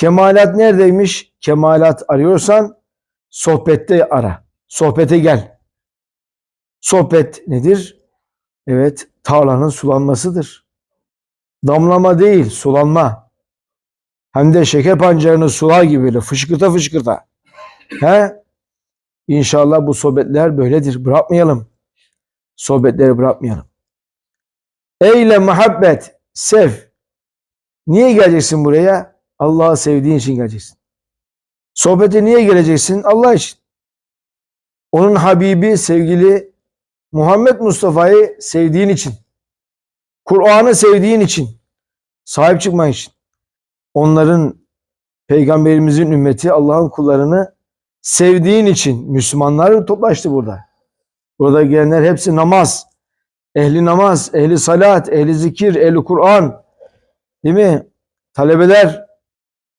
Kemalat neredeymiş? Kemalat arıyorsan sohbette ara. Sohbete gel. Sohbet nedir? Evet, tarlanın sulanmasıdır. Damlama değil, sulanma. Hem de şeker pancarını sular gibi böyle fışkırta fışkırta. He? İnşallah bu sohbetler böyledir. Bırakmayalım. Sohbetleri bırakmayalım. Eyle muhabbet, sev. Niye geleceksin buraya? Allah'ı sevdiğin için geleceksin. Sohbete niye geleceksin? Allah için. Onun Habibi, sevgili Muhammed Mustafa'yı sevdiğin için. Kur'an'ı sevdiğin için. Sahip çıkman için. Onların Peygamberimizin ümmeti Allah'ın kullarını sevdiğin için Müslümanlar toplaştı burada. Burada gelenler hepsi namaz. Ehli namaz, ehli salat, ehli zikir, ehli Kur'an. Değil mi? Talebeler